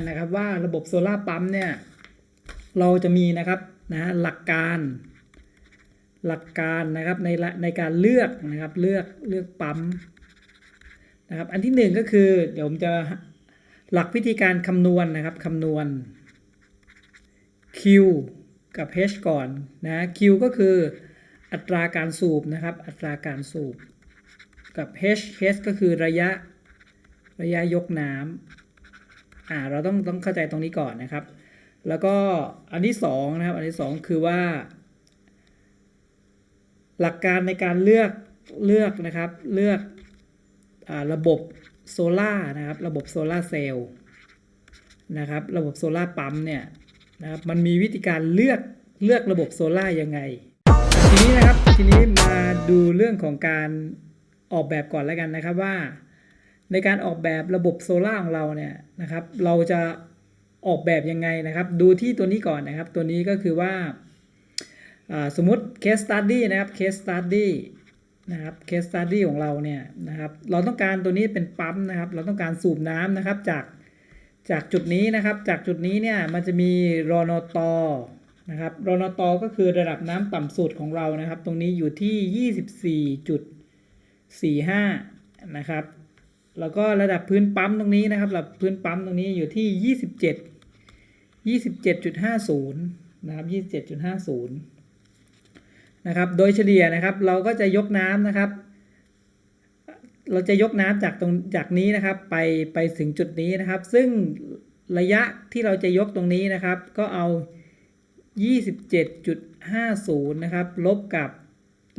กันนะครับว่าระบบโซลาร์ปั๊มเนี่ยเราจะมีนะครับนะหลักการหลักการนะครับในในการเลือกนะครับเลือกเลือกปั๊มนะครับอันที่หนึ่งก็คือเดี๋ยวผมจะหลักวิธีการคำนวณนะครับคำนวณ Q กับ H ก่อนนะ Q ก็คืออัตราการสูบนะครับ อัตราการสูบ กับ H H ก็คือระยะระยะยกน้ำ อ่าเราต้องต้องเข้าใจตรงนี้ก่อนนะครับ แล้วก็อันที่สองนะครับ อันที่สองคือว่า หลักการในการเลือกเลือกนะครับเลือกอระบบโซล่านะครับ ระบบโซล่าร์เซลล์นะครับ ระบบโซล่าปั๊มเนี่ยนะครับมันมีวิธีการเลือกเลือกระบบโซล่ายังไง ทีนี้นะครับทีนี้มาดูเรื่องของการออกแบบก่อนแล้วกันนะครับว่า ในการออกแบบระบบโซล่าของเราเนี่ยนะครับ เราจะออกแบบยังไงนะครับ ดูที่ตัวนี้ก่อนนะครับ ตัวนี้ก็คือว่าสมมติ case study นะครับ case study นะครับ case study ของเราเนี่ยนะครับ เราต้องการตัวนี้เป็นปั๊มนะครับ เราต้องการสูบน้ำนะครับจากจากจุดนี้นะครับ จากจุดนี้เนี่ยมันจะมีรอนตนะครับรอนตก็คือระดับน้ำต่ำสุดของเรานะครับ ตรงนี้อยู่ที่ 24.45 นะครับ แล้วก็ระดับพื้นปั๊มตรงนี้นะครับ ระดับพื้นปั๊มตรงนี้อยู่ที่ 27 27.50 นะครับ 27.50 นะครับ โดยเฉลี่ยนะครับ เราก็จะยกน้ำนะครับ เราจะยกน้ำจากตรงจากนี้นะครับ ไปไปถึงจุดนี้นะครับ ซึ่งระยะที่เราจะยกตรงนี้นะครับ ก็เอา 27.50 นะครับ ลบกับ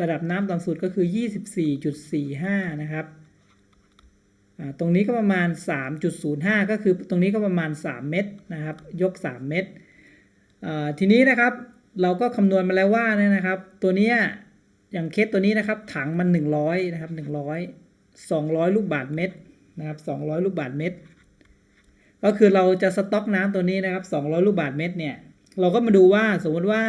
ระดับน้ำต่ำสุดก็คือ 24.45 นะครับ ตรงนี้ก็ประมาณ 3.05 ก็คือตรงนี้ก็ประมาณ 3 เมตรนะครับ ยก 3 เมตร ทีนี้นะครับเราก็คำนวณมาแล้วว่าเนี่ยนะครับ ตัวเนี้ยอย่างเคสตัวนี้นะครับ ถังมัน 100 นะครับ 100 200 ลูกบาทเมตรนะครับ 200 ลูกบาทเมตร ก็คือเราจะสต็อกน้ำตัวนี้นะครับ 200 ลูกบาทเมตรเนี่ย เราก็มาดูว่าสมมติว่า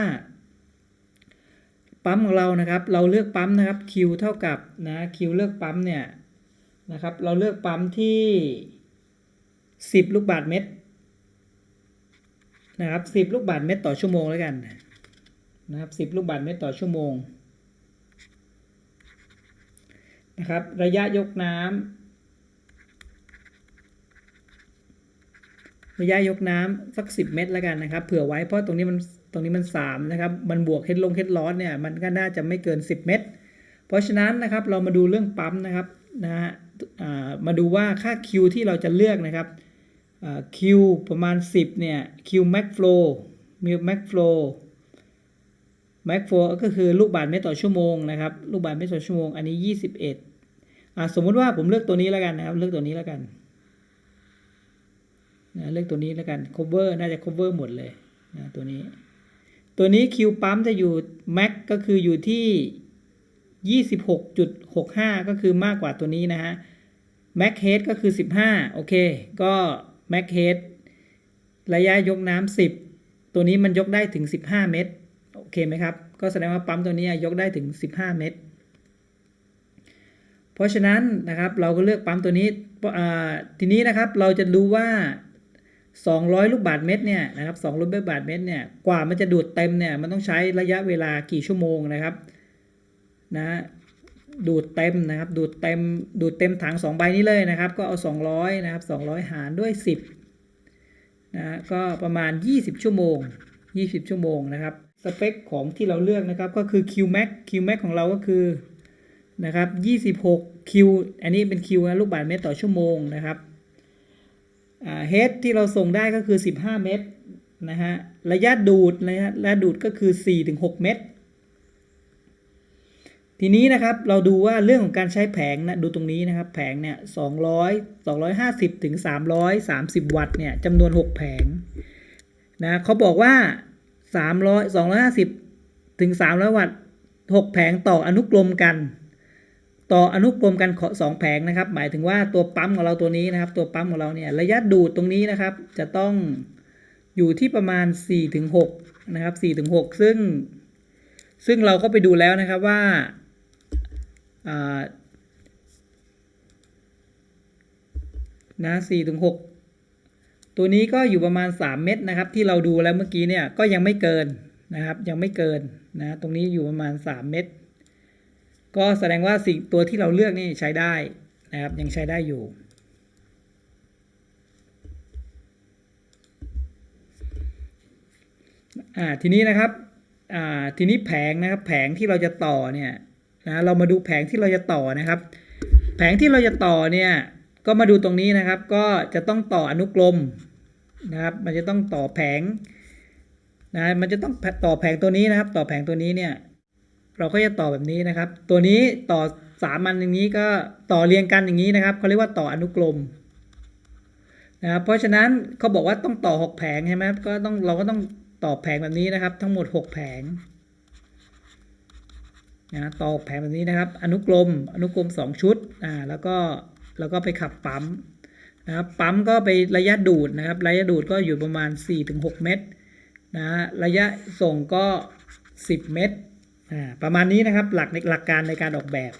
ปั๊มของเรานะครับ เราเลือกปั๊มนะครับ Q เท่ากับนะ Q เลือกปั๊มเนี่ย นะครับ เราเลือกปั๊มที่ 10 ลูกบาทเมตรนะครับ10 ลูกบาทเมตรต่อชั่วโมงแล้วกันนะครับ10 ลูกบาทเมตรต่อชั่วโมงนะครับระยะยกน้ำระยะยกน้ำสัก 10 เมตรแล้วกันนะครับเผื่อไว้เพราะตรงนี้มันตรงนี้มัน3นะครับมันบวกเฮดลงเฮดร้อนเนี่ยมันก็น่าจะไม่เกิน 10 เมตร เพราะฉะนั้นนะครับเรามาดูเรื่องปั๊มนะครับ นะฮะมาดูว่าค่า Q ที่เราจะเลือกนะครับ Q ประมาณ 10 เนี่ย Q max flow มี max flow max flow ก็คือลูกบาศก์เมตรต่อชั่วโมงนะครับ ลูกบาศก์เมตรต่อชั่วโมง อันนี้ 21อ่าสมมุติว่าผมเลือกตัวนี้แล้วกันนะครับ เลือกตัวนี้แล้วกันนะเลือกตัวนี้แล้วกัน cover น่าจะ cover หมดเลยนะตัวนี้ ตัวนี้ Q ปั๊มจะอยู่ max ก็คืออยู่ที่ 26.65 ก็คือมากกว่าตัวนี้นะฮะ max head ก็คือ 15 โอเค ก็ max head ระยะยกน้ำ10 ตัวนี้มันยกได้ถึง 15 เมตร โอเคไหมครับ ก็แสดงว่าปั๊มตัวนี้ยกได้ถึง 15 เมตร เพราะฉะนั้นนะครับเราก็เลือกปั๊มตัวนี้ทีนี้นะครับเราจะดูว่า 200 ลูกบาทเมตรเนี่ยนะครับ200ลูกบาทเมตรเนี่ยกว่ามันจะดูดเต็มเนี่ยมันต้องใช้ระยะเวลากี่ชั่วโมงนะครับ นะดูดเต็มนะครับ ดูดเต็มดูดเต็มถัง 2 ใบนี้เลยนะครับ ก็เอา 200 นะครับ 200 หารด้วย 10นะก็ประมาณ 20 ชั่วโมง 20 ชั่วโมงนะครับสเปคของที่เราเลือกนะครับก็คือ Qmax Qmax ของเราก็คือนะครับ26 Q อันนี้เป็น Q นะลูกบาศก์เมตรต่อชั่วโมงนะครับเฮดที่เราส่งได้ก็คือ 15 เมตรนะฮะระยะดูดระยะระยะดูดก็คือ 4-6 เมตร ทีนี้นะครับเราดูว่าเรื่องของการใช้แผงนะดูตรงนี้นะครับแผงเนี่ย200 250ถึง330วัตต์เนี่ยจำนวน6แผงนะเขาบอกว่า300 250ถึง300วัตต์6แผงต่ออนุกรมกัน ต่ออนุกรมกันสองแผงนะครับ หมายถึงว่าตัวปั๊มของเราตัวนี้นะครับ ตัวปั๊มของเราเนี่ยระยะดูดตรงนี้นะครับ จะต้องอยู่ที่ประมาณ4-6นะครับ4-6ซึ่ง ซึ่งเราก็ไปดูแล้วนะครับว่า อ่านะ4-6ตัวนี้ก็อยู่ประมาณ 3 เมตรนะครับ ที่เราดูแล้วเมื่อกี้เนี่ยก็ยังไม่เกินนะครับ ยังไม่เกินนะตรงนี้อยู่ประมาณ 3 เมตรก็แสดงว่าสิ่งตัวที่เราเลือกนี่ใช้ได้นะครับ ยังใช้ได้อยู่ อ่าทีนี้นะครับอ่าทีนี้แผงนะครับแผงที่เราจะต่อเนี่ย นะเรามาดูแผงที่เราจะต่อนะครับ แผงที่เราจะต่อเนี่ยก็มาดูตรงนี้นะครับ ก็จะต้องต่ออนุกรมนะครับ มันจะต้องต่อแผงนะมันจะต้องต่อแผงตัวนี้นะครับ ต่อแผงตัวนี้เนี่ยเราก็จะต่อแบบนี้นะครับ ตัวนี้ต่อสามันอย่างนี้ก็ต่อเรียงกันอย่างนี้นะครับเขาเรียกว่าต่ออนุกรมนะครับเพราะฉะนั้นเขาบอกว่าต้องต่อหกแผงใช่ไหมครับก็ต้องเราก็ต้องต่อแผงแบบนี้นะครับ ทั้งหมดหกแผง นะตอกแผงแบบนี้นะครับ อนุกรม อนุกรมสองชุดอ่าแล้วก็แล้วก็ไปขับปั๊มนะครับปั๊มก็ไประยะดูดนะครับ ระยะดูดก็อยู่ประมาณ 4-6 เมตรนะระยะส่งก็ 10 เมตรอ่าประมาณนี้นะครับหลักหลักการในการออกแบบ